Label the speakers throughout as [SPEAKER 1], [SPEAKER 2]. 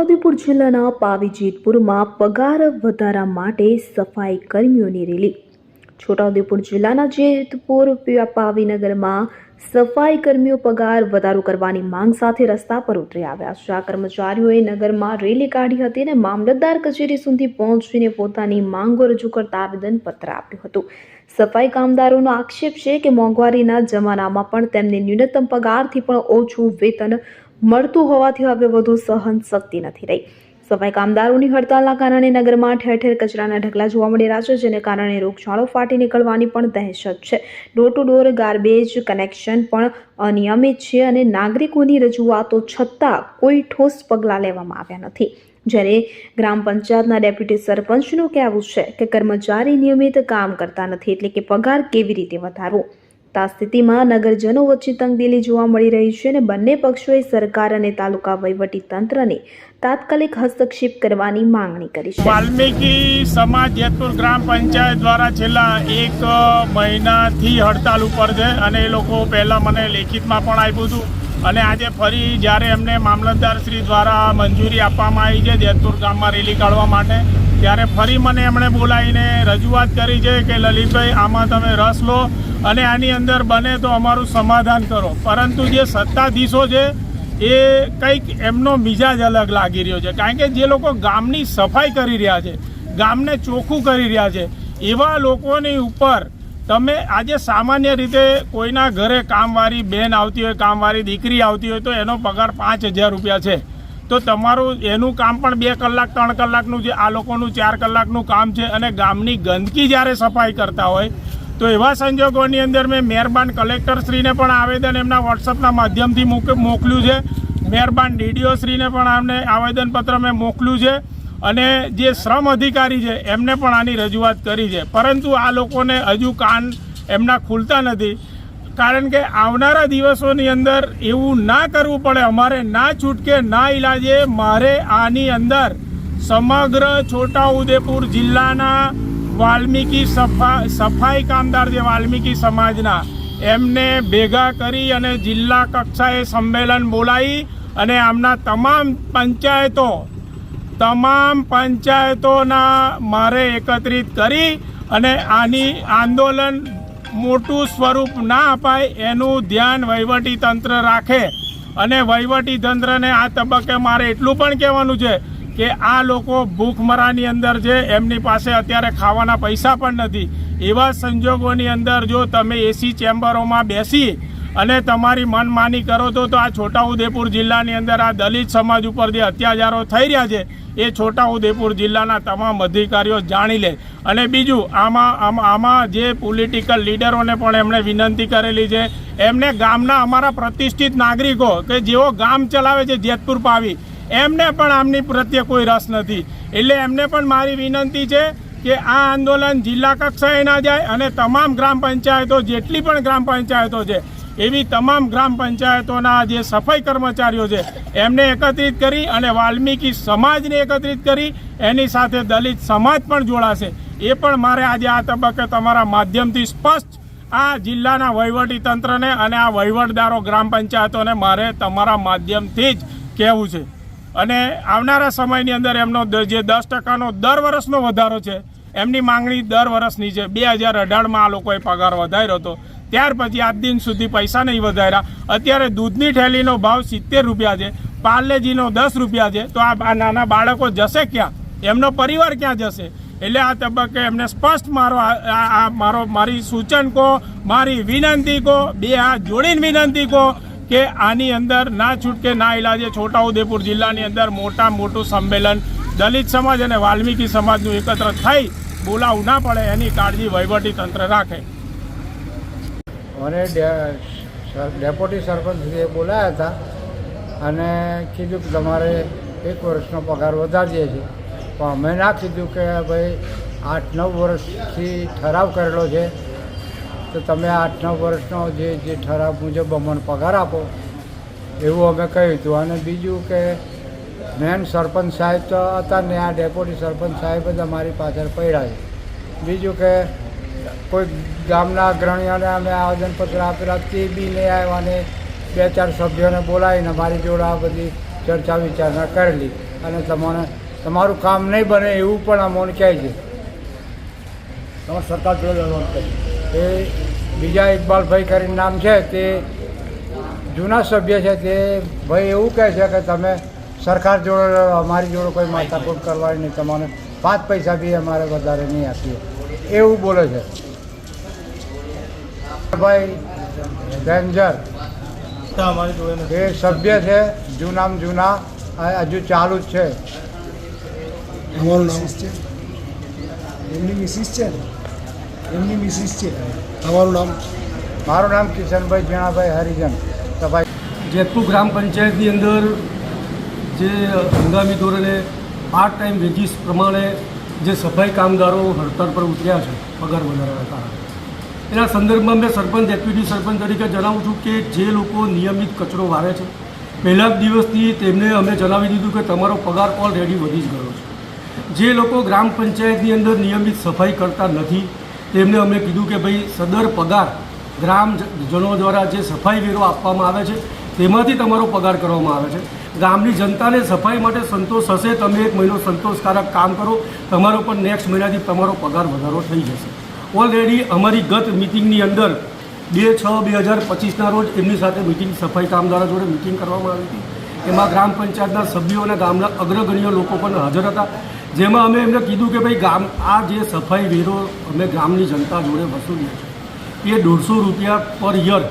[SPEAKER 1] છોટાઉદેપુર જિલ્લાના પાવી પગાર વધારા માટે સફાઈ કર્મીઓની રેલી. છોટાઉદેપુર જિલ્લાના જેતપુર પાવીનગરમાં સફાઈ કર્મીઓ પગાર વધારો કરવાની માંગ સાથે રસ્તા પર ઉતરી આવ્યા. છે આ કર્મચારીઓએ નગરમાં રેલી કાઢી હતી અને મામલતદાર કચેરી સુધી પહોંચીને પોતાની માંગો રજૂ કરતા આવેદનપત્ર આપ્યું હતું. સફાઈ કામદારોનો આક્ષેપ છે કે મોંઘવારીના જમાનામાં પણ તેમને ન્યૂનતમ પગારથી પણ ઓછું વેતન મળતું હોવાથી હવે વધુ સહન શક્તિ નથી રહી. સફાઈ કામદારોની હડતાલના કારણે નગરમાં ઠેર ઠેર કચરાના ઢગલા જોવા મળી રહ્યા છે, જેને કારણે રોગચાળો ફાટી નીકળવાની પણ દહેશત છે. Door to door garbage connection પણ અનિયમિત છે અને નાગરિકોની રજૂઆતો છતાં કોઈ ઠોસ પગલાં લેવામાં આવ્યા નથી. જ્યારે ગ્રામ પંચાયતના ડેપ્યુટી સરપંચનું કહેવું છે કે કર્મચારી નિયમિત કામ કરતા નથી, એટલે કે પગાર કેવી રીતે વધારવો? તા સ્થિતિમાં નગરજનો વચ્ચે તંગદિલી જોવા મળી રહી છે અને બંને પક્ષોએ સરકાર અને તાલુકા વહીવટી તંત્રને તાત્કાલિક હસ્તક્ષેપ કરવાની માંગણી કરી છે.
[SPEAKER 2] વાલ્મીકી સમાજ જેતપુર ગ્રામ પંચાયત દ્વારા છેલ્લા એક મહિનાથી હડતાલ ઉપર છે અને એ લોકો પહેલાં મને લેખિતમાં પણ આપ્યું હતું. અને આજે ફરી જ્યારે એમને મામલતદાર શ્રી દ્વારા મંજૂરી આપવામાં આવી છે જેતપુર ગામમાં રેલી કાઢવા માટે ત્યારે ફરી મને એમણે બોલાવીને રજૂઆત કરી છે કે, લલિતભાઈ, આમાં તમે રસ લો અને આની અંદર બને તો અમારું સમાધાન કરો. પરંતુ જે સત્તાધીશો છે, એ કંઈક એમનો મિજાજ અલગ લાગી રહ્યો છે. કારણ કે જે લોકો ગામની સફાઈ કરી રહ્યા છે, ગામને ચોખ્ખું કરી રહ્યા છે, એવા લોકોની ઉપર તમે આજે સામાન્ય રીતે કોઈના ઘરે કામવાળી બેન આવતી હોય, કામવાળી દીકરી આવતી હોય, તો એનો પગાર પાંચ હજાર રૂપિયા છે. તો તમારું એનું કામ પણ બે કલાક, ત્રણ કલાકનું છે. આ લોકોનું ચાર કલાકનું કામ છે અને ગામની ગંદકી જ્યારે સફાઈ કરતા હોય, તો એવા સંજોગોની અંદર મેં મહેરબાન કલેક્ટરશ્રીને પણ આવેદન એમના વોટ્સઅપના માધ્યમથી મોક- મોકલ્યું છે. મહેરબાન ડીડીઓ શ્રીને પણ આમને આવેદનપત્ર મેં મોકલ્યું છે અને જે શ્રમ અધિકારી છે એમને પણ આની રજૂઆત કરી છે. પરંતુ આ લોકોને હજુ કાન એમના ખુલતા નથી. કારણ કે આવનારા દિવસોની અંદર એવું ના કરવું પડે. અમારે ના છૂટકે, ના ઈલાજે મારે આની અંદર સમગ્ર છોટાઉદેપુર જિલ્લાના વાલ્મીકી સફા, સફાઈ કામદાર જે વાલ્મીકી સમાજના, એમને ભેગા કરી અને જિલ્લા કક્ષાએ સંમેલન બોલાવી અને આમના તમામ પંચાયતો, તમામ પંચાયતોના મારે એકત્રિત કરી અને આની આંદોલન મોટું સ્વરૂપ ના અપાય એનું ધ્યાન વહીવટી તંત્ર રાખે. અને વહીવટી તંત્રને આ તબક્કે મારે એટલું પણ કહેવાનું છે કે આ લોકો ભૂખમરાની અંદર છે, એમની પાસે અત્યારે ખાવાના પૈસા પણ નથી. એવા સંજોગોની અંદર જો તમે એસી ચેમ્બરોમાં બેસી અને તમારી મનમાની કરો તો તો આ છોટાઉદેપુર જિલ્લાની અંદર આ દલિત સમાજ ઉપર જે અત્યાચારો થઈ રહ્યા છે. એ છોટાઉદેપુર જિલ્લાના તમામ અધિકારીઓ જાણી લે. અને બીજું, આમાં, આમાં- જે પોલિટિકલ લીડરોને પણ એમણે વિનંતી કરેલી છે, એમને ગામના અમારા પ્રતિષ્ઠિત નાગરિકો કે જેઓ ગામ ચલાવે છે જેતપુર પાવી, એમને પણ આમની પ્રત્યે કોઈ રસ નથી. એટલે એમને પણ મારી વિનંતી છે કે આ આંદોલન જિલ્લા કક્ષાએ ના જાય અને તમામ ગ્રામ પંચાયતો, જેટલી પણ ગ્રામ પંચાયતો છે એવી તમામ ગ્રામ પંચાયતોના જે સફાઈ કર્મચારીઓ છે, એમને એકત્રિત કરી અને વાલ્મીકી સમાજને એકત્રિત કરી, એની સાથે દલિત સમાજ પણ જોડાશે. એ પણ મારે આજે આ તબક્કે તમારા માધ્યમથી સ્પષ્ટ આ જિલ્લાના વહીવટી તંત્રને અને આ વહીવટદારો ગ્રામ પંચાયતોને મારે તમારા માધ્યમથી જ કહેવું છે. અને આવનારા સમયની અંદર એમનો જે દસ ટકાનો દર વર્ષનો વધારો છે, એમની માંગણી દર વર્ષની છે. બે હજાર અઢારમાં આ લોકોએ પગાર વધાર્યો હતો. ત્યાર પછી આજ દિન સુધી પૈસા નહીં વધાર્યા. અત્યારે દૂધની ઠેલીનો ભાવ સિત્તેર રૂપિયા છે પાર્લેજીનો દસ રૂપિયા છે. તો આ નાના બાળકો જશે ક્યાં? એમનો પરિવાર ક્યાં જશે? એટલે આ તબક્કે એમને સ્પષ્ટ મારો આ મારો, મારી સૂચન કહો, મારી વિનંતી કહો, બે હાથ જોડીને વિનંતી કહો કે આની અંદર ના છૂટકે ના ઇલાજે છોટાઉદેપુર જિલ્લાની અંદર મોટા મોટું સંમેલન દલિત સમાજ અને વાલ્મીકી સમાજનું એકત્ર થઈ બોલાવું ના પડે એની કાળજી વહીવટી તંત્ર રાખે.
[SPEAKER 3] મને ડેપ્યુટી સરપંચશ્રીએ બોલાયા હતા અને કીધું કે તમારે એક વર્ષનો પગાર વધારીએ છીએ. પણ અમે ના કીધું કે ભાઈ આઠ નવ વર્ષથી ઠરાવ કરેલો છે. તો તમે આઠ નવ વર્ષનો જે જે ઠરાવ મુજબ અમને પગાર આપો. એવું અમે કહ્યું હતું. અને બીજું કે મેન સરપંચ સાહેબ તો હતા ને આ ડેપ્યુટી સરપંચ સાહેબ જ અમારી પાછળ પડ્યા છે. બીજું કે કોઈ ગામના અગ્રણીઓને અમે આવેદનપત્ર આપેલા તે બી નહીં આવ્યા અને બે ચાર સભ્યોને બોલાવીને મારી જોડે આ બધી ચર્ચા વિચારણા કરેલી. અને તમને તમારું કામ નહીં બને એવું પણ અમોને કહે છે.
[SPEAKER 4] તમારે સરકાર જોડે લડવાનું કહે
[SPEAKER 3] એ બીજા ઇકબાલભાઈ કરીને નામ છે તે જૂના સભ્ય છે તે ભાઈ એવું કહે છે કે તમે સરકાર જોડે અમારી જોડે કોઈ માથાકૂટ કરવાની નહીં. તમને પાંચ પૈસા બી અમારે વધારે નહીં આપીએ. એવું બોલે છે. ભાઈ ડેન્જર.
[SPEAKER 4] અમારી
[SPEAKER 3] એ સભ્ય છે જૂનામ જૂના આ હજુ ચાલુ જ છે.
[SPEAKER 4] અમારું નામ? છે એમની મિસિસ છે એમની મિસિસ છે? તમારું નામ?
[SPEAKER 3] મારું નામ કિશનભાઈ જીણાભાઈ હરિજન. સભાઈ
[SPEAKER 5] જેતપુર ગ્રામ પંચાયતની અંદર જે હંગામી ધોરણે પાર્ટ ટાઈમ વેજીસ પ્રમાણે જે સફાઈ કામદારો હડતાળ પર ઉતર્યા છે, પગાર વધારાના કારણે. એના સંદર્ભમાં મેં સરપંચ, ડેપ્યુટી સરપંચ તરીકે જણાવું છું કે જે લોકો નિયમિત કચરો વારે છે, પહેલા જ દિવસથી તેમને અમે જણાવી દીધું કે તમારો પગાર ઓલરેડી વધી જ ગયો છે. જે લોકો ગ્રામ પંચાયતની અંદર નિયમિત સફાઈ કરતા નથી, તેમને અમે કીધું કે ભાઈ સદર પગાર ગ્રામજનો દ્વારા જે સફાઈ વેરો આપવામાં આવે છે, તેમાંથી તમારો પગાર કરવામાં આવે છે. ગામની જનતાને સફાઈ માટે સંતોષ હશે, તમે એક મહિનો સંતોષકારક કામ કરો, તમારો પણ નેક્સ્ટ મહિનાથી તમારો પગાર વધારો થઈ જશે. ઓલરેડી અમારી ગત મિટિંગની અંદર બે છ બે હજાર પચીસના રોજ એમની સાથે મિટિંગ સફાઈ કામદારો જોડે મિટિંગ કરવામાં આવી હતી. એમાં ગ્રામ પંચાયતના સભ્યો અને ગામના અગ્રગણ્ય લોકો પણ હાજર હતા. જેમાં અમે એમને કીધું કે ભાઈ, ગામ, આ જે સફાઈ વેરો અમે ગામની જનતા જોડે વસૂલીએ છીએ. એ દોઢસો રૂપિયા પર યર.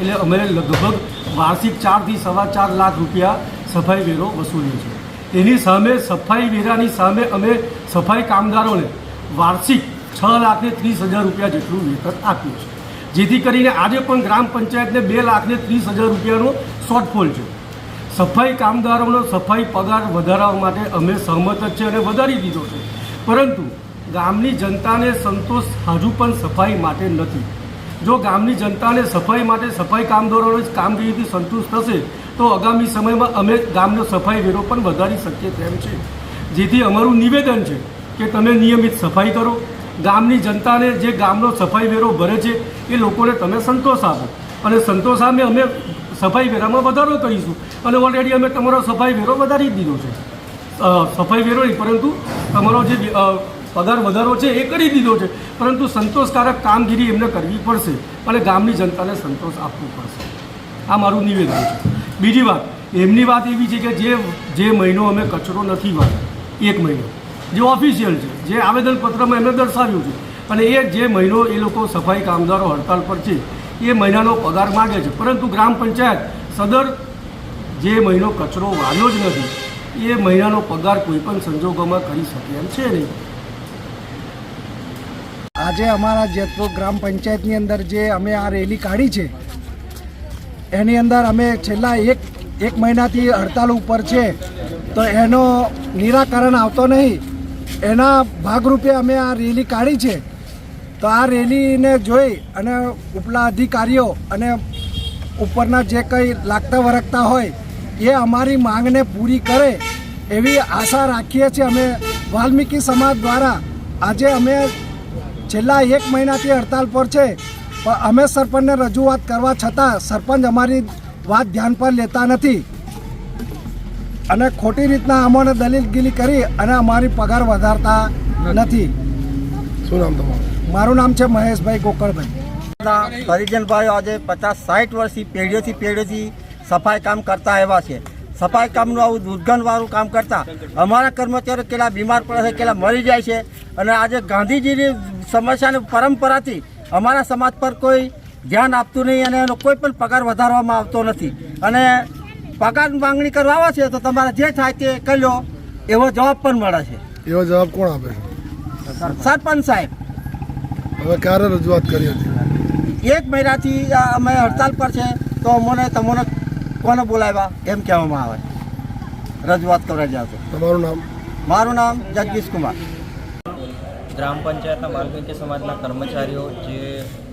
[SPEAKER 5] એટલે અમે લગભગ વાર્ષિક ચારથી સવા ચાર લાખ રૂપિયા સફાઈ વેરો વસૂલીએ છીએ. એની સામે સફાઈ વેરાની સામે અમે સફાઈ કામદારોને વાર્ષિક છ લાખને ત્રીસ હજાર રૂપિયા જેટલું વેતન આપ્યું છે જેથી કરીને આજે પણ ગ્રામ પંચાયતને બે લાખને ત્રીસ હજાર રૂપિયાનો શોર્ટફોલ છે. સફાઈ કામદારોનો સફાઈ પગાર વધારવા માટે અમે સહમત જ છે અને વધારી દીધો છે. પરંતુ ગામની જનતાને સંતોષ હજુ પણ સફાઈ માટે નથી. જો ગામની જનતાને સફાઈ માટે સફાઈ કામદારોની જ કામગીરીથી સંતુષ્ટ થશે તો આગામી સમયમાં અમે ગામનો સફાઈ વેરો પણ વધારી શકીએ તેમ છે. જેથી અમારું નિવેદન છે કે તમે નિયમિત સફાઈ કરો. ગામની જનતાને જે ગામનો સફાઈ વેરો ભરે છે, એ લોકોને તમે સંતોષ આપો. અને સંતોષ સામે અમે સફાઈ વેરામાં વધારો કરીશું. અને ઓલરેડી અમે તમારો સફાઈ વેરો વધારી દીધો છે. સફાઈ વેરો નહીં, પરંતુ તમારો જે પગાર વધારો છે, એ કરી દીધો છે. પરંતુ સંતોષકારક કામગીરી એમને કરવી પડશે અને ગામની જનતાને સંતોષ આપવો પડશે. આ મારું નિવેદન છે. બીજી વાત, એમની વાત એવી છે કે જે જે મહિનો અમે કચરો નથી વાળ્યો એક મહિનો, જે ઓફિશિયલ છે, જે આવેદનપત્રમાં એમને દર્શાવ્યું છે. અને એ જે મહિનો એ લોકો સફાઈ કામદારો હડતાલ પર છે, એ મહિનાનો પગાર માગે છે. પરંતુ ગ્રામ પંચાયત સદર જે મહિનો કચરો વાળ્યો જ નથી, એ મહિનાનો પગાર કોઈ પણ સંજોગોમાં કરી શકે એમ છે નહીં.
[SPEAKER 4] આજે અમારા જેતપુર ગ્રામ પંચાયતની અંદર જે અમે આ રેલી કાઢી છે, એની અંદર અમે છેલ્લા એક એક મહિનાથી હડતાલ ઉપર છે, તો એનો નિરાકરણ આવતો નહીં. એના ભાગરૂપે અમે આ રેલી કાઢી છે. તો આ રેલીને જોઈ અને ઉપલા અધિકારીઓ અને ઉપરના જે કંઈ લાગતા વરગતા હોય, એ અમારી માંગને પૂરી કરે એવી આશા રાખીએ છીએ અમે. વાલ્મીકી સમાજ દ્વારા આજે અમે છેલ્લા એક મહિનાથી હડતાલ પર છે. પણ અમે સરપંચને રજૂઆત કરવા છતાં સરપંચ અમારી વાત ધ્યાન પર લેતા નથી. અને ખોટી રીતના અમોને દલીલગીરી કરી અને અમારી પગાર વધારતા નથી.
[SPEAKER 6] શું નામ તમારું?
[SPEAKER 4] મારું નામ છે મહેશભાઈ ગોકળભાઈ.
[SPEAKER 7] હરિજનભાઈ આજે પચાસ સાઠ વર્ષથી પેઢીઓથી પેઢીઓથી સફાઈ કામ કરતા આવ્યા છે. સફાઈ કામનું આવું દુર્ગંધવાળું કામ કરતા અમારા કર્મચારીઓ કેટલા બીમાર પડે છે કેટલા મરી જાય છે. અને આજે ગાંધીજીની સમસ્યાની પરંપરાથી અમારા સમાજ પર કોઈ ધ્યાન આપતું નહીં અને એનો કોઈ પણ પગાર વધારવામાં આવતો નથી. અને પગાર માંગણી કરવા આવે છે તો તમારે જે થાય તે કરી લો એવો જવાબ પણ મળે છે.
[SPEAKER 6] એવો જવાબ કોણ આપે છે?
[SPEAKER 7] સરપંચ સાહેબ.
[SPEAKER 6] હવે ક્યારે રજૂઆત કરી હતી?
[SPEAKER 7] એક મહિનાથી અમે હડતાલ પર છે તો અમને તમને કોને બોલાવ્યા? એમ કહેવામાં આવે. રજૂઆત કરવા જાવ
[SPEAKER 6] તમારું નામ?
[SPEAKER 7] મારું નામ જગદીશ કુમાર.
[SPEAKER 8] ગ્રામ પંચાયતના વાલ્મીકી સમાજના કર્મચારીઓ જે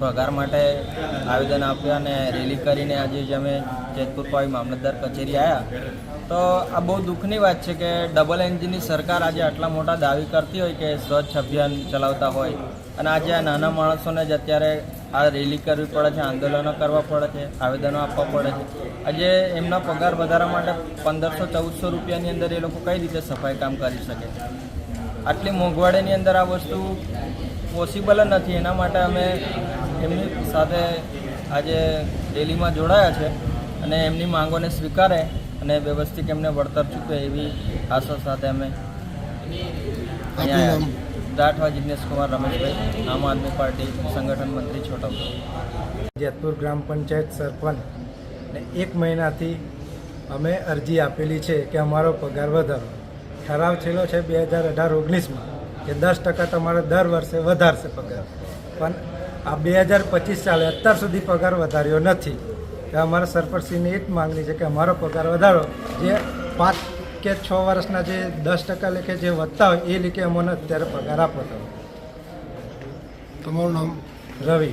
[SPEAKER 8] પગાર માટે આવેદન આપ્યા અને રેલી કરીને આજે જ અમે જેતપુર પાવી મામલતદાર કચેરી આવ્યા તો આ બહુ દુઃખની વાત છે કે ડબલ એન્જિનની સરકાર આજે આટલા મોટા દાવી કરતી હોય કે સ્વચ્છ અભિયાન ચલાવતા હોય. અને આજે આ નાના માણસોને જ અત્યારે આ રેલી કરવી પડે છે આંદોલનો કરવા પડે છે આવેદનો આપવા પડે છે. આજે એમના પગાર વધારા માટે પંદરસો ચૌદસો રૂપિયાની અંદર એ લોકો કઈ રીતે સફાઈ કામ કરી શકે? આટલી મોંઘવાડીની અંદર આ વસ્તુ પોસિબલ જ નથી. એના માટે અમે એમની સાથે આજે રેલીમાં જોડાયા છે અને એમની માંગોને સ્વીકારે અને વ્યવસ્થિત એમને વળતર ચૂકે એવી આશા સાથે અમે અહીંયા આવ્યા છીએ. રાઠવા કુમાર રમેશભાઈ આમ આદમી પાર્ટી સંગઠન મંત્રી છોટાઉદેપુર.
[SPEAKER 9] જેતપુર ગ્રામ પંચાયત સરપંચ. ને એક મહિનાથી અમે અરજી આપેલી છે કે અમારો પગાર વધારો. ઠરાવ છેલ્લો છે બે હજાર અઢાર ઓગણીસમાં કે દસ ટકા તમારે દર વર્ષે વધારશે પગાર. પણ આ બે હજાર પચીસ ચાલે અત્યાર સુધી પગાર વધાર્યો નથી. અમારા સરપંચશ્રીની એ જ માગણી છે કે અમારો પગાર વધારો. જે પાંચ કે છ વર્ષના જે દસ ટકા લેખે જે વધતા હોય એ લેખે અમને અત્યારે પગાર આપો તમે
[SPEAKER 6] તમારું નામ?
[SPEAKER 9] રવિ.